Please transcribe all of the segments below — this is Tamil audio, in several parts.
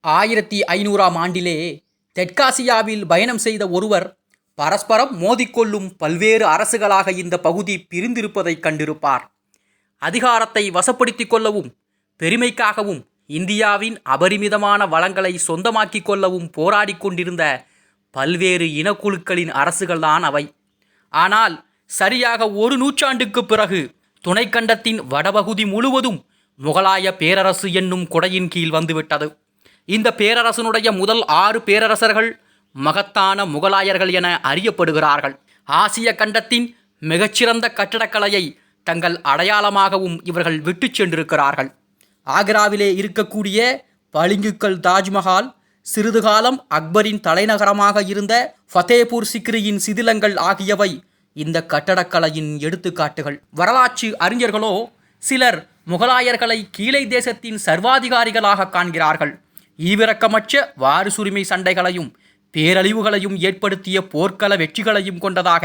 ஆயிரத்தி ஐநூறாம் ஆண்டிலே தெற்காசியாவில் பயணம் செய்த ஒருவர் பரஸ்பரம் மோதிக்கொள்ளும் பல்வேறு அரசுகளாக இந்த பகுதி பிரிந்திருப்பதைக் கண்டிருப்பார். அதிகாரத்தை வசப்படுத்திக் கொள்ளவும் பெருமைக்காகவும் இந்தியாவின் அபரிமிதமான வளங்களை சொந்தமாக்கிக் கொள்ளவும் போராடி கொண்டிருந்த பல்வேறு இனக்குழுக்களின் அரசுகள்தான் அவை. ஆனால் சரியாக ஒரு நூற்றாண்டுக்குப் பிறகு துணைக்கண்டத்தின் வடபகுதி முழுவதும் முகலாய பேரரசு என்னும் குடையின் கீழ் வந்துவிட்டது. இந்த பேரரசனுடைய முதல் ஆறு பேரரசர்கள் மகத்தான முகலாயர்கள் என அறியப்படுகிறார்கள். ஆசிய கண்டத்தின் மிகச்சிறந்த கட்டடக்கலையை தங்கள் அடையாளமாகவும் இவர்கள் விட்டு சென்றிருக்கிறார்கள். ஆக்ராவிலே இருக்கக்கூடிய பளிங்குக்கல் தாஜ்மஹால் சிறிது காலம் அக்பரின் தலைநகரமாக இருந்த ஃபதேபூர் சிக்ரியின் சிதிலங்கள் ஆகியவை இந்த கட்டடக்கலையின் எடுத்துக்காட்டுகள். வரலாற்று அறிஞர்களோ சிலர் முகலாயர்களை கீழை தேசத்தின் சர்வாதிகாரிகளாக காண்கிறார்கள். ஈவிரக்கமற்ற வாரிசுரிமை சண்டைகளையும் பேரழிவுகளையும் ஏற்படுத்திய போர்க்கள வெற்றிகளையும் கொண்டதாக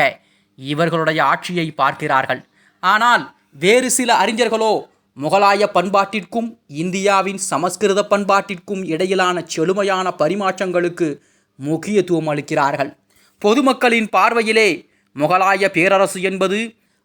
இவர்களுடைய ஆட்சியை பார்க்கிறார்கள். ஆனால் வேறு சில அறிஞர்களோ முகலாய பண்பாட்டிற்கும் இந்தியாவின் சமஸ்கிருத பண்பாட்டிற்கும் இடையிலான செழுமையான பரிமாற்றங்களுக்கு முக்கியத்துவம் அளிக்கிறார்கள். பொதுமக்களின் பார்வையிலே முகலாய பேரரசு என்பது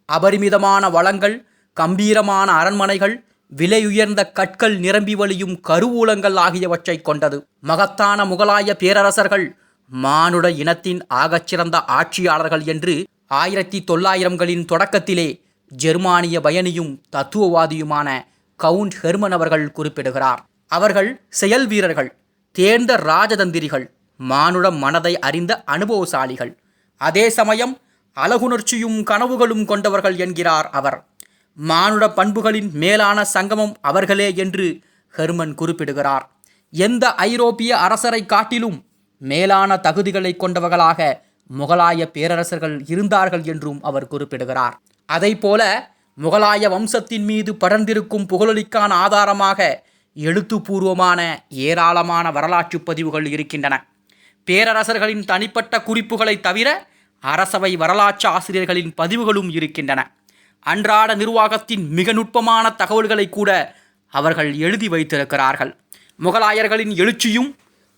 அபரிமிதமான வளங்கள் கம்பீரமான அரண்மனைகள் விலையுயர்ந்த கற்கள் நிரம்பி வழியும் கருவூலங்கள் ஆகியவற்றை கொண்டது. மகத்தான முகலாய பேரரசர்கள் மானுட இனத்தின் ஆகச்சிறந்த ஆட்சியாளர்கள் என்று ஆயிரத்தி தொள்ளாயிரங்களின் தொடக்கத்திலே ஜெர்மானிய பயணியும் தத்துவவாதியுமான கவுண்ட் ஹெர்மன் அவர்கள் குறிப்பிடுகிறார். அவர்கள் செயல் வீரர்கள் தேர்ந்த ராஜதந்திரிகள் மானுட மனதை அறிந்த அனுபவசாலிகள். அதே சமயம் அழகுணர்ச்சியும் கனவுகளும் கொண்டவர்கள் என்கிறார் அவர். மானுட பண்புகளின் மேலான சங்கமம் அவர்களே என்று ஹெர்மன் குறிப்பிடுகிறார். எந்த ஐரோப்பிய அரசரை காட்டிலும் மேலான தகுதிகளை கொண்டவர்களாக முகலாய பேரரசர்கள் இருந்தார்கள் என்றும் அவர் குறிப்பிடுகிறார். அதைப்போல முகலாய வம்சத்தின் மீது படர்ந்திருக்கும் புகழொலிக்கான ஆதாரமாக எழுத்துப்பூர்வமான ஏராளமான வரலாற்றுப் பதிவுகள் இருக்கின்றன. பேரரசர்களின் தனிப்பட்ட குறிப்புகளை தவிர அரசவை வரலாற்று ஆசிரியர்களின் பதிவுகளும் இருக்கின்றன. அன்றாட நிர்வாகத்தின் மிக நுட்பமான தகவல்களை கூட அவர்கள் எழுதி வைத்திருக்கிறார்கள். முகலாயர்களின் எழுச்சியும்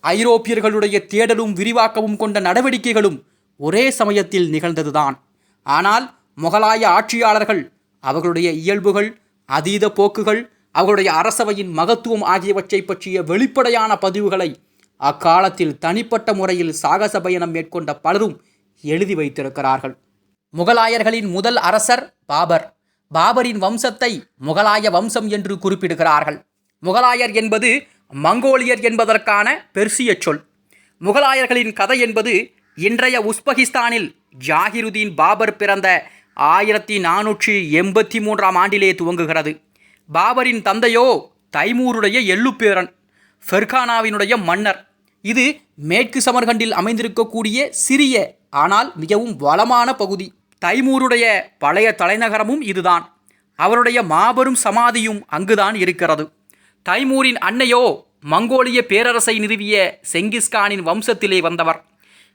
ஐரோப்பியர்களுடைய தேடலும் விரிவாக்கமும் கொண்ட நடவடிக்கைகளும் ஒரே சமயத்தில் நிகழ்ந்ததுதான். ஆனால் முகலாய ஆட்சியாளர்கள் அவர்களுடைய இயல்புகள் அதீத போக்குகள் அவர்களுடைய அரசவையின் மகத்துவம் ஆகியவற்றை பற்றிய வெளிப்படையான பதிவுகளை அக்காலத்தில் தனிப்பட்ட முறையில் சாகச பயணம் மேற்கொண்ட பலரும் எழுதி வைத்திருக்கிறார்கள். முகலாயர்களின் முதல் அரசர் பாபர். பாபரின் வம்சத்தை முகலாய வம்சம் என்று குறிப்பிடுகிறார்கள். முகலாயர் என்பது மங்கோலியர் என்பதற்கான பெர்சிய சொல். முகலாயர்களின் கதை என்பது இன்றைய உஸ்பகிஸ்தானில் ஜாகிருதீன் பாபர் பிறந்த ஆயிரத்தி நானூற்றி எண்பத்தி மூன்றாம் ஆண்டிலே துவங்குகிறது. பாபரின் தந்தையோ தைமூருடைய எள்ளுப்பேரன் ஃபெர்கானாவினுடைய மன்னர். இது மேற்கு சமர்கண்டில் அமைந்திருக்கக்கூடிய சிறிய ஆனால் மிகவும் வளமான பகுதி. தைமூருடைய பழைய தலைநகரமும் இதுதான். அவருடைய மாபெரும் சமாதியும் அங்குதான் இருக்கிறது. தைமூரின் அன்னையோ மங்கோலிய பேரரசை நிறுவிய செங்கிஸ்கானின் வம்சத்திலே வந்தவர்.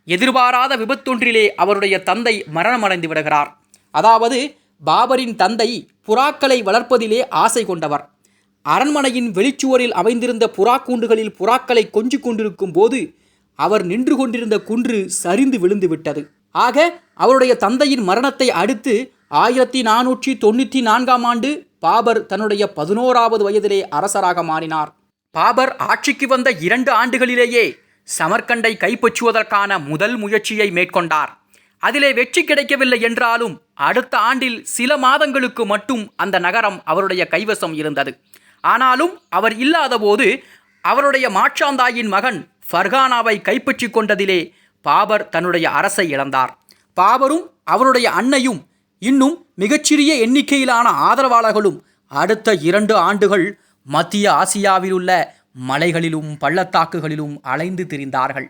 எதிர்பாராத விபத்தொன்றிலே அவருடைய தந்தை மரணமடைந்து விடுகிறார். அதாவது பாபரின் தந்தை புறாக்களை வளர்ப்பதிலே ஆசை கொண்டவர். அரண்மனையின் வெளிச்சுவரில் அமைந்திருந்த புறாக்கூண்டுகளில் புறாக்களை கொஞ்சிக் கொண்டிருக்கும் போது அவர் நின்று கொண்டிருந்த குன்று சரிந்து விழுந்து விட்டது. ஆக அவருடைய தந்தையின் மரணத்தை அடுத்து ஆயிரத்தி நானூற்றி தொண்ணூற்றி நான்காம் ஆண்டு பாபர் தன்னுடைய பதினோராவது வயதிலே அரசராக மாறினார். பாபர் ஆட்சிக்கு வந்த இரண்டு ஆண்டுகளிலேயே சமர்கண்டை கைப்பற்றுவதற்கான முதல் முயற்சியை மேற்கொண்டார். அதிலே வெற்றி கிடைக்கவில்லை என்றாலும் அடுத்த ஆண்டில் சில மாதங்களுக்கு மட்டும் அந்த நகரம் அவருடைய கைவசம் இருந்தது. ஆனாலும் அவர் இல்லாதபோது அவருடைய மாற்றாந்தாயின் மகன் ஃபர்கானாவை கைப்பற்றி கொண்டதிலே பாபர் தன்னுடைய அரசை இழந்தார். பாபரும் அவருடைய அன்னையும் இன்னும் மிகச்சிறிய எண்ணிக்கையிலான ஆதரவாளர்களும் அடுத்த இரண்டு ஆண்டுகள் மத்திய ஆசியாவில் உள்ள மலைகளிலும் பள்ளத்தாக்குகளிலும் அலைந்து திரிந்தார்கள்.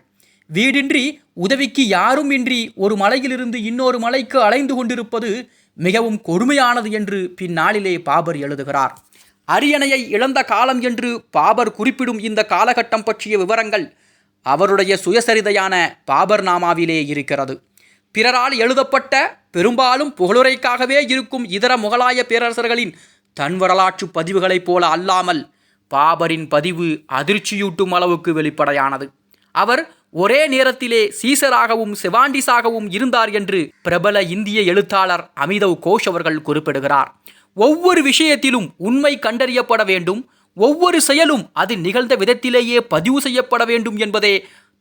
வீடின்றி உதவிக்கு யாரும் இன்றி ஒரு மலையிலிருந்து இன்னொரு மலைக்கு அலைந்து கொண்டிருப்பது மிகவும் கொடுமையானது என்று பின்னாளிலே பாபர் எழுதுகிறார். அரியணையை இழந்த காலம் என்று பாபர் குறிப்பிடும் இந்த காலகட்டம் பற்றிய விவரங்கள் அவருடைய சுயசரிதையான பாபர் நாமாவிலே இருக்கிறது. பிறரால் எழுதப்பட்ட பெரும்பாலும் புகழுரைக்காகவே இருக்கும் இதர முகலாய பேரரசர்களின் தன் வரலாற்று பதிவுகளைப் போல அல்லாமல் பாபரின் பதிவு அதிர்ச்சியூட்டும் அளவுக்கு வெளிப்படையானது. அவர் ஒரே நேரத்திலே சீசராகவும் செவாண்டிஸாகவும் இருந்தார் என்று பிரபல இந்திய எழுத்தாளர் அமிதவ் கோஷ் அவர்கள் குறிப்பிடுகிறார். ஒவ்வொரு விஷயத்திலும் உண்மை கண்டறியப்பட வேண்டும். ஒவ்வொரு செயலும் அது நிகழ்ந்த விதத்திலேயே பதிவு செய்யப்பட வேண்டும் என்பதே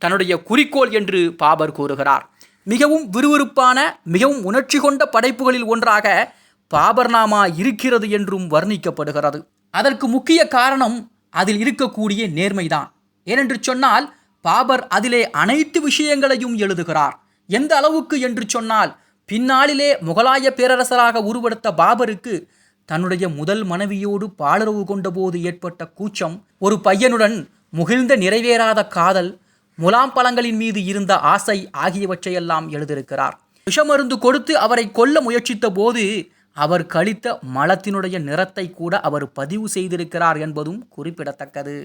தன்னுடைய குறிக்கோள் என்று பாபர் கூறுகிறார். மிகவும் விறுவிறுப்பான மிகவும் உணர்ச்சி கொண்ட படைப்புகளில் ஒன்றாக பாபர்நாமா இருக்கிறது என்றும் வர்ணிக்கப்படுகிறது. அதற்கு முக்கிய காரணம் அதில் இருக்கக்கூடிய நேர்மைதான். ஏனென்று சொன்னால் பாபர் அதிலே அனைத்து விஷயங்களையும் எழுதுகிறார். எந்த அளவுக்கு என்று சொன்னால் பின்னாளிலே முகலாய பேரரசராக உருவெடுத்த பாபருக்கு தன்னுடைய முதல் மனைவியோடு பாலுறவு கொண்டபோது ஏற்பட்ட கூச்சம் ஒரு பையனுடன் முகிழ்ந்த நிறைவேறாத காதல் முலாம் பழங்களின் மீது இருந்த ஆசை ஆகியவற்றையெல்லாம் எழுதியிருக்கிறார். விஷமருந்து கொடுத்து அவரை கொல்ல முயற்சித்த போது அவர் கழித்த மலத்தினுடைய நிறத்தை கூட அவர் பதிவு செய்திருக்கிறார் என்பதும் குறிப்பிடத்தக்கது.